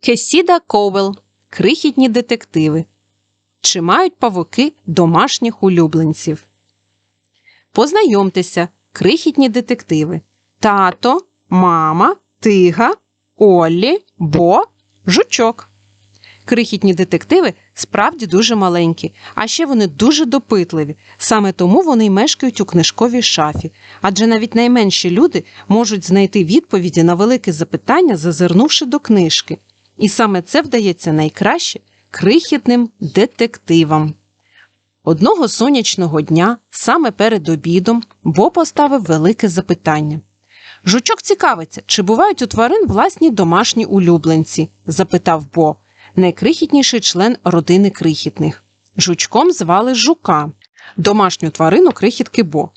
Кесіда Ковел. Крихітні детективи. Чи мають павуки домашніх улюбленців? Познайомтеся, крихітні детективи. Тато, мама, тига, Оллі, Бо, жучок. Крихітні детективи справді дуже маленькі, а ще вони дуже допитливі. Саме тому вони й мешкають у книжковій шафі. Адже навіть найменші люди можуть знайти відповіді на велике запитання, зазирнувши до книжки. І саме це вдається найкраще крихітним детективам. Одного сонячного дня, саме перед обідом, Бо поставив велике запитання. Жучок цікавиться, чи бувають у тварин власні домашні улюбленці? запитав Бо, найкрихітніший член родини крихітних. Жучком звали жука, домашню тварину крихітки Бо.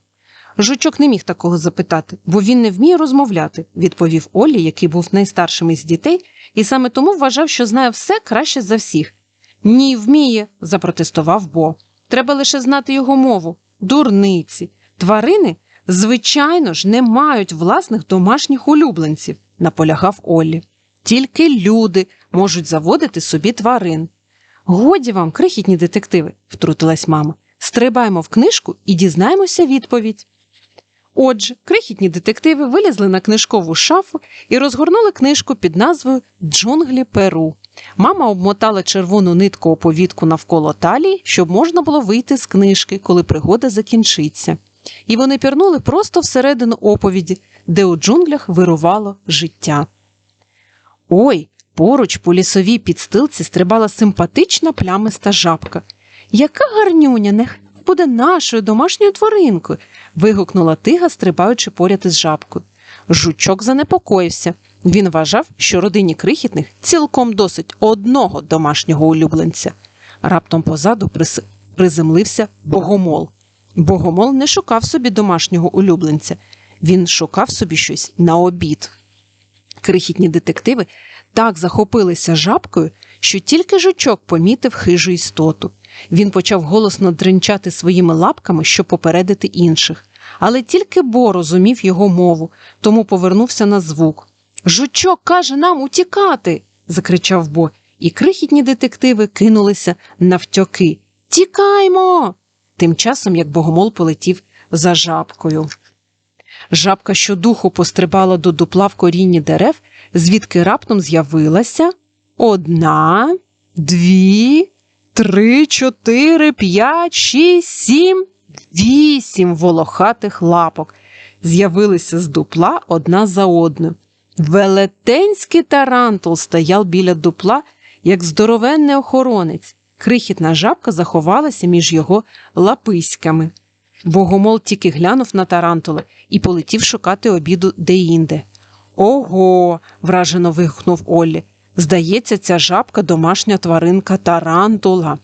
Жучок не міг такого запитати, бо він не вміє розмовляти, відповів Олі, який був найстаршим із дітей, і саме тому вважав, що знає все краще за всіх. Ні, вміє, запротестував Бо. Треба лише знати його мову. Дурниці. Тварини, звичайно ж, не мають власних домашніх улюбленців, наполягав Оллі. Тільки люди можуть заводити собі тварин. Годі вам, крихітні детективи, втрутилась мама. Стрибаємо в книжку і дізнаємося відповідь. Отже, крихітні детективи вилізли на книжкову шафу і розгорнули книжку під назвою Джунглі Перу. Мама обмотала червону нитку оповідку навколо талії, щоб можна було вийти з книжки, коли пригода закінчиться. І вони пірнули просто всередину оповіді, де у джунглях вирувало життя. Ой, поруч по лісовій підстилці стрибала симпатична плямиста жабка. Яка гарнюня, буде нашою домашньою тваринкою. вигукнула тига, стрибаючи поряд із жабкою. Жучок занепокоївся. Він вважав, що родині крихітних цілком досить одного домашнього улюбленця. Раптом позаду приземлився богомол. Богомол не шукав собі домашнього улюбленця, він шукав собі щось на обід. Крихітні детективи так захопилися жабкою, що тільки жучок помітив хижу істоту. Він почав голосно дринчати своїми лапками, щоб попередити інших. Але тільки Бо розумів його мову, тому повернувся на звук. Жучок каже нам утікати. закричав Бо, і крихітні детективи кинулися навтьоки. Тікаймо. Тим часом як богомол полетів за жабкою. Жабка щодуху пострибала до дупла в корінні дерев, звідки раптом з'явилася одна, дві, три, чотири, п'ять, шість, сім, вісім волохатих лапок. З'явилися з дупла одна за одною. Велетенський тарантул стояв біля дупла, як здоровенний охоронець. Крихітна жабка заховалася між його лаписьками. Богомол тільки глянув на тарантула і полетів шукати обіду деінде. Ого. вражено вигукнув Оллі. Здається, ця жабка домашня тваринка тарантула.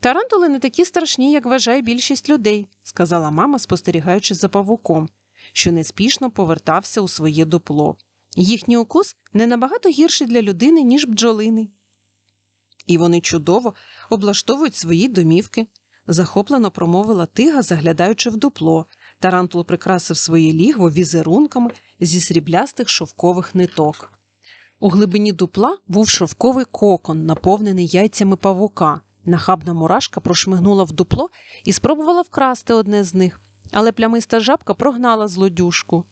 Тарантули не такі страшні, як вважає більшість людей, сказала мама, спостерігаючи за павуком, що неспішно повертався у своє дупло. Їхній укус не набагато гірший для людини, ніж бджолини. І вони чудово облаштовують свої домівки, захоплено промовила тига, заглядаючи в дупло. Тарантул прикрасив своє лігво візерунками зі сріблястих шовкових ниток. У глибині дупла був шовковий кокон, наповнений яйцями павука. Нахабна мурашка прошмигнула в дупло і спробувала вкрасти одне з них, але плямиста жабка прогнала злодюшку.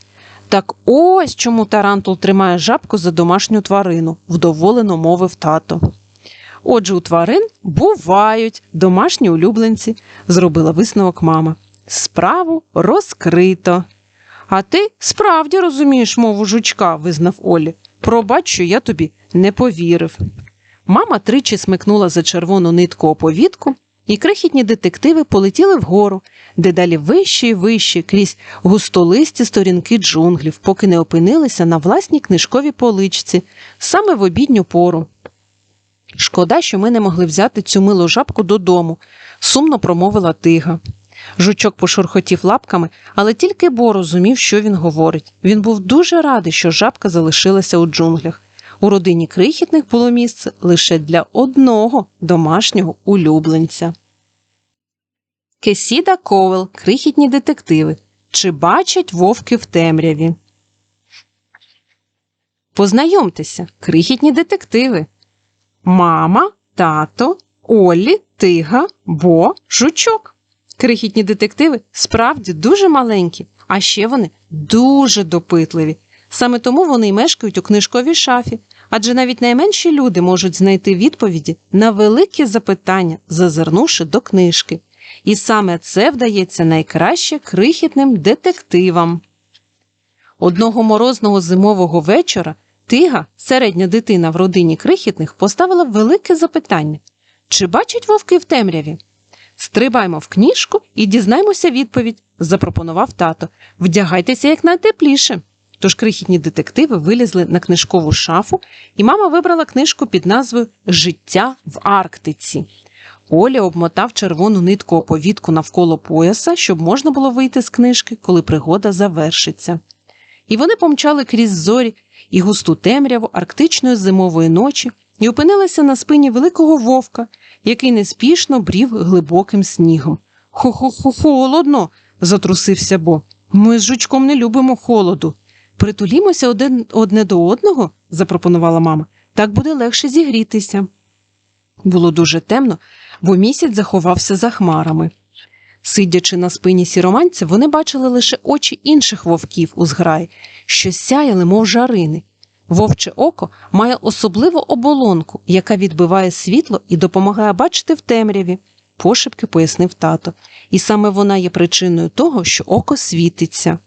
Так ось чому тарантул тримає жабку за домашню тварину, вдоволено мовив тато. Отже, у тварин бувають домашні улюбленці, зробила висновок мама. Справу розкрито. А ти справді розумієш мову жучка, визнав Олі. Пробач, що я тобі не повірив. Мама тричі смикнула за червону нитку оповідку, і крихітні детективи полетіли вгору, дедалі вище і вище крізь густолисті сторінки джунглів, поки не опинилися на власній книжковій поличці, саме в обідню пору. Шкода, що ми не могли взяти цю милу жабку додому, сумно промовила тига. Жучок пошурхотів лапками, але тільки Бо розумів, що він говорить. Він був дуже радий, що жабка залишилася у джунглях. У родині крихітних було місце лише для одного домашнього улюбленця. Кесіда Ковел, крихітні детективи. Чи бачать вовки в темряві? Познайомтеся, крихітні детективи. мама, тато, Оллі, тига, бо, жучок. Крихітні детективи справді дуже маленькі, а ще вони дуже допитливі. Саме тому вони й мешкають у книжковій шафі, адже навіть найменші люди можуть знайти відповіді на великі запитання, зазирнувши до книжки. І саме це вдається найкраще крихітним детективам. Одного морозного зимового вечора Тига, середня дитина в родині крихітних, поставила велике запитання чи бачать вовки в темряві? Стрибаймо в книжку і дізнаймося відповідь, запропонував тато. Вдягайтеся якнайтепліше. Тож крихітні детективи вилізли на книжкову шафу, і мама вибрала книжку під назвою Життя в Арктиці. Оля обмотав червону нитку оповідку навколо пояса, щоб можна було вийти з книжки, коли пригода завершиться. І вони помчали крізь зорі і густу темряву арктичної зимової ночі і опинилися на спині великого вовка, який неспішно брів глибоким снігом. Хо-хо-хо, холодно, затрусився Бо. Ми з жучком не любимо холоду. Притулімося один одне до одного, запропонувала мама. Так буде легше зігрітися. Було дуже темно, бо місяць заховався за хмарами. Сидячи на спині сіроманця, вони бачили лише очі інших вовків у зграї, що сяяли, мов жарини. Вовче око має особливу оболонку, яка відбиває світло і допомагає бачити в темряві, пошепки пояснив тато, і саме вона є причиною того, що око світиться.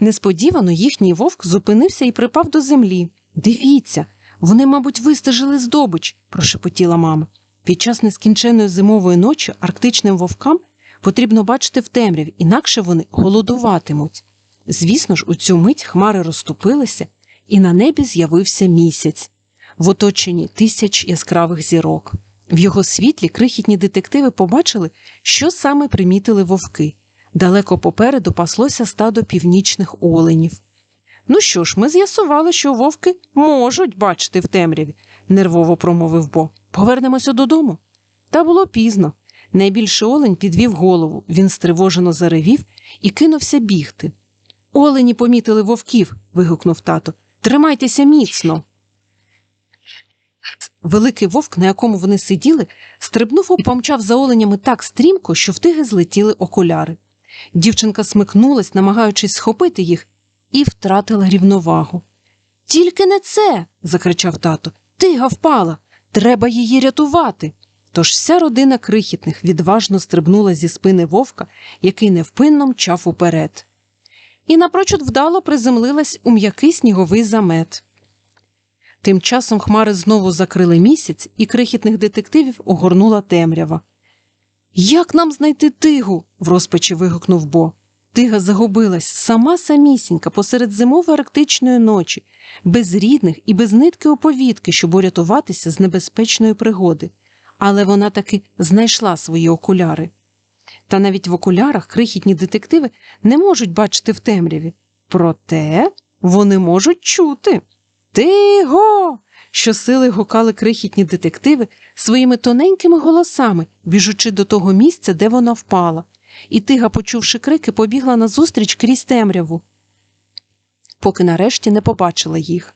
Несподівано їхній вовк зупинився і припав до землі. Дивіться, вони, мабуть, вистежили здобич, прошепотіла мама. Під час нескінченної зимової ночі арктичним вовкам потрібно бачити в темряві, інакше вони голодуватимуть. Звісно ж, у цю мить хмари розступилися, і на небі з'явився місяць, в оточенні тисяч яскравих зірок. В його світлі крихітні детективи побачили, що саме примітили вовки. Далеко попереду паслося стадо північних оленів. Ну що ж, ми з'ясували, що вовки можуть бачити в темряві, нервово промовив Бо. Повернемося додому. Та було пізно. Найбільший олень підвів голову, він стривожено заревів і кинувся бігти. Олені помітили вовків. вигукнув тато. Тримайтеся міцно. Великий вовк, на якому вони сиділи, стрибнув і помчав за оленями так стрімко, що в тиги злетіли окуляри. Дівчинка смикнулась, намагаючись схопити їх, і втратила рівновагу. Тільки не це. закричав тато. Тига впала. Треба її рятувати. Тож вся родина крихітних відважно стрибнула зі спини вовка, який невпинно мчав уперед. І напрочуд вдало приземлилась у м'який сніговий замет. Тим часом хмари знову закрили місяць, і крихітних детективів огорнула темрява. Як нам знайти тигу? в розпачі вигукнув Бо. Тига загубилась сама самісінька посеред зимової арктичної ночі, без рідних і без нитки оповідки, щоб урятуватися з небезпечної пригоди. Але вона таки знайшла свої окуляри. Та навіть в окулярах крихітні детективи не можуть бачити в темряві. Проте вони можуть чути. Тиго. Щосили гукали крихітні детективи своїми тоненькими голосами, біжучи до того місця, де вона впала, і тига, почувши крики, побігла назустріч крізь темряву, поки нарешті не побачила їх.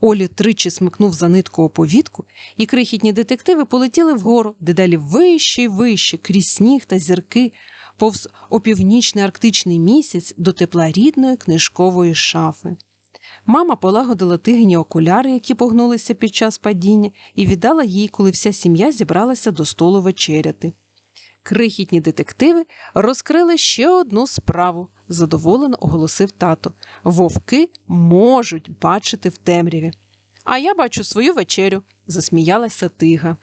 Олі тричі смикнув за нитку оповідку, і крихітні детективи полетіли вгору, дедалі вище й вище, крізь сніг та зірки, повз опівнічний арктичний місяць до тепла рідної книжкової шафи. Мама полагодила тигині окуляри, які погнулися під час падіння, і віддала їй, коли вся сім'я зібралася до столу вечеряти. Крихітні детективи розкрили ще одну справу, задоволено оголосив тато. Вовки можуть бачити в темряві. А я бачу свою вечерю, засміялася тига.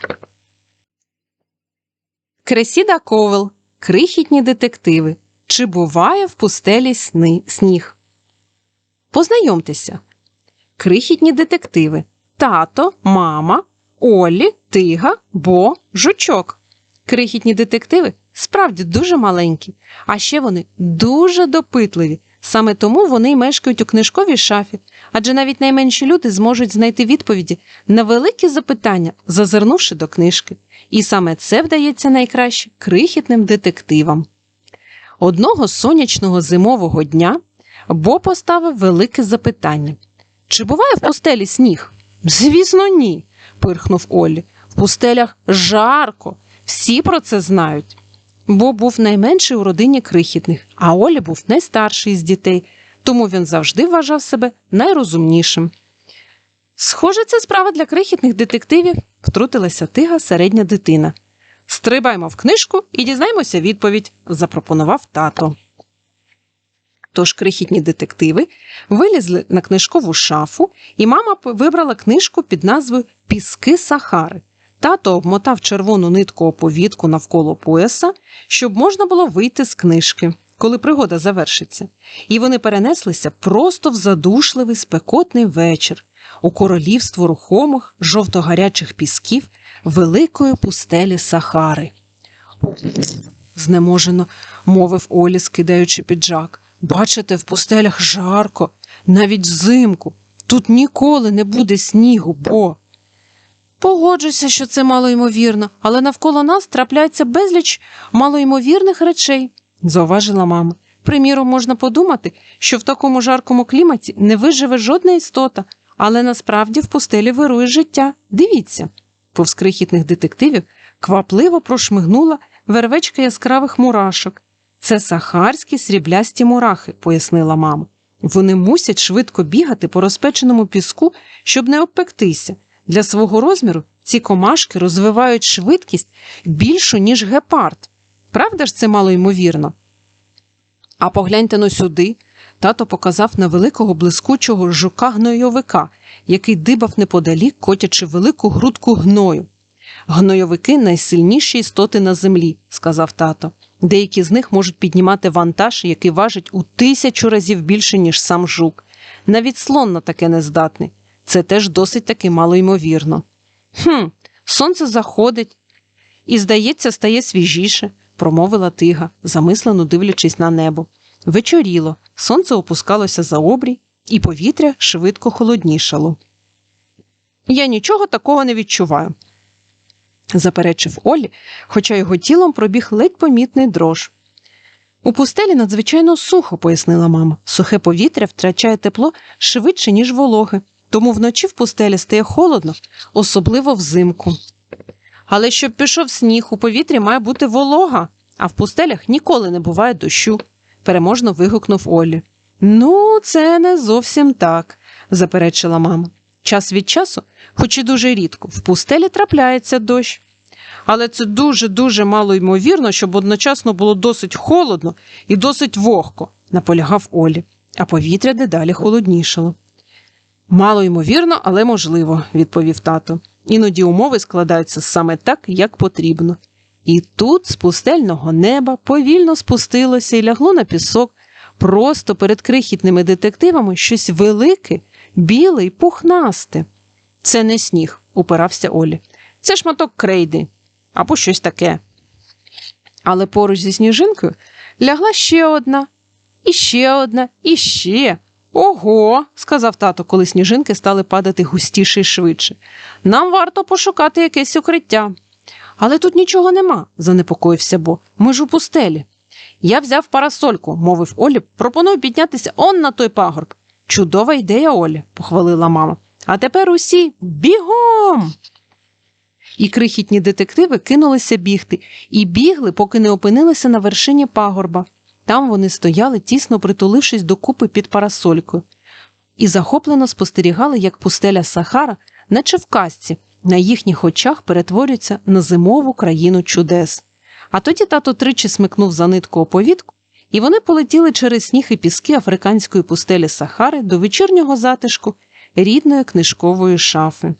Кресіда Ковел. Крихітні детективи. Чи буває в пустелі сни сніг? Познайомтеся. Крихітні детективи. Тато, мама, Олі, Тига, Бо, Жучок. Крихітні детективи справді дуже маленькі, а ще вони дуже допитливі. Саме тому вони й мешкають у книжковій шафі, адже навіть найменші люди зможуть знайти відповіді на великі запитання, зазирнувши до книжки. І саме це вдається найкраще крихітним детективам. Одного сонячного зимового дня Бо поставив велике запитання: чи буває в пустелі сніг? Звісно, ні. пирхнув Олі. В пустелях жарко. Всі про це знають. Бо був найменший у родині крихітних, а Оля був найстарший з дітей, тому він завжди вважав себе найрозумнішим. Схоже, це справа для крихітних детективів, втрутилася тига середня дитина. Стрибаймо в книжку і дізнаємося відповідь, запропонував тато. Тож крихітні детективи вилізли на книжкову шафу, і мама вибрала книжку під назвою Піски Сахари. Тато обмотав червону нитку оповідку навколо пояса, щоб можна було вийти з книжки, коли пригода завершиться. І вони перенеслися просто в задушливий спекотний вечір у королівство рухомих жовто-гарячих пісків великої пустелі Сахари. Знеможено мовив Олі, скидаючи піджак. Бачите, в пустелях жарко, навіть взимку. Тут ніколи не буде снігу, бо. Погоджуся, що це малоймовірно, але навколо нас трапляється безліч малоймовірних речей, зауважила мама. Приміром, можна подумати, що в такому жаркому кліматі не виживе жодна істота, але насправді в пустелі вирує життя. Дивіться. Повз крихітних детективів квапливо прошмигнула вервечка яскравих мурашок. Це сахарські сріблясті мурахи, пояснила мама. Вони мусять швидко бігати по розпеченому піску, щоб не обпектися. Для свого розміру ці комашки розвивають швидкість більшу, ніж гепард. Правда ж це мало ймовірно? А погляньте но сюди. Тато показав на великого блискучого жука-гнойовика, який дибав неподалік, котячи велику грудку гною. Гнойовики найсильніші істоти на землі, сказав тато. Деякі з них можуть піднімати вантаж, який важить у тисячу разів більше, ніж сам жук. Навіть слон на таке не здатний. Це теж досить таки малоймовірно. Хм, сонце заходить і, здається, стає свіжіше, промовила тига, замислено дивлячись на небо. Вечоріло, сонце опускалося за обрій, і повітря швидко холоднішало. Я нічого такого не відчуваю, заперечив Олі, хоча його тілом пробіг ледь помітний дрож. У пустелі надзвичайно сухо, пояснила мама. Сухе повітря втрачає тепло швидше, ніж вологе, тому вночі в пустелі стає холодно, особливо взимку. Але щоб пішов сніг, у повітрі має бути волога, а в пустелях ніколи не буває дощу, переможно вигукнув Олі. Ну, це не зовсім так, заперечила мама. Час від часу, хоч і дуже рідко, в пустелі трапляється дощ. Але це дуже-дуже мало ймовірно, щоб одночасно було досить холодно і досить вогко, наполягав Олі, а повітря дедалі холоднішало. Мало ймовірно, але можливо, відповів тато. Іноді умови складаються саме так, як потрібно. І тут з пустельного неба повільно спустилося і лягло на пісок просто перед крихітними детективами щось велике, біле й пухнасте. Це не сніг, упирався Олі. Це шматок крейди або щось таке. Але поруч зі сніжинкою лягла ще одна, і ще одна, і ще. Ого, сказав тато, коли сніжинки стали падати густіше і швидше. Нам варто пошукати якесь укриття. Але тут нічого нема, занепокоївся Бо. Ми ж у пустелі. Я взяв парасольку, мовив Олі, пропоную піднятися он на той пагорб. Чудова ідея, Олі, похвалила мама. А тепер усі бігом. І крихітні детективи кинулися бігти, і бігли, поки не опинилися на вершині пагорба. Там вони стояли, тісно притулившись до купи під парасолькою, і захоплено спостерігали, як пустеля Сахара, наче в казці, на їхніх очах перетворюється на зимову країну чудес. А тоді тато тричі смикнув за нитку оповідку, і вони полетіли через сніг і піски африканської пустелі Сахари до вечірнього затишку рідної книжкової шафи.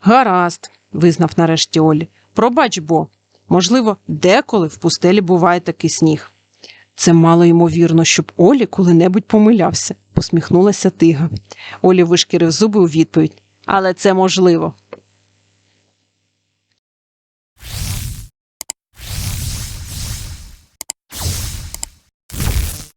Гаразд, визнав нарешті Олі. Пробач бо. Можливо, деколи в пустелі буває такий сніг. Це мало ймовірно, щоб Олі коли-небудь помилявся, посміхнулася тига. Олі вишкірив зуби у відповідь. Але це можливо.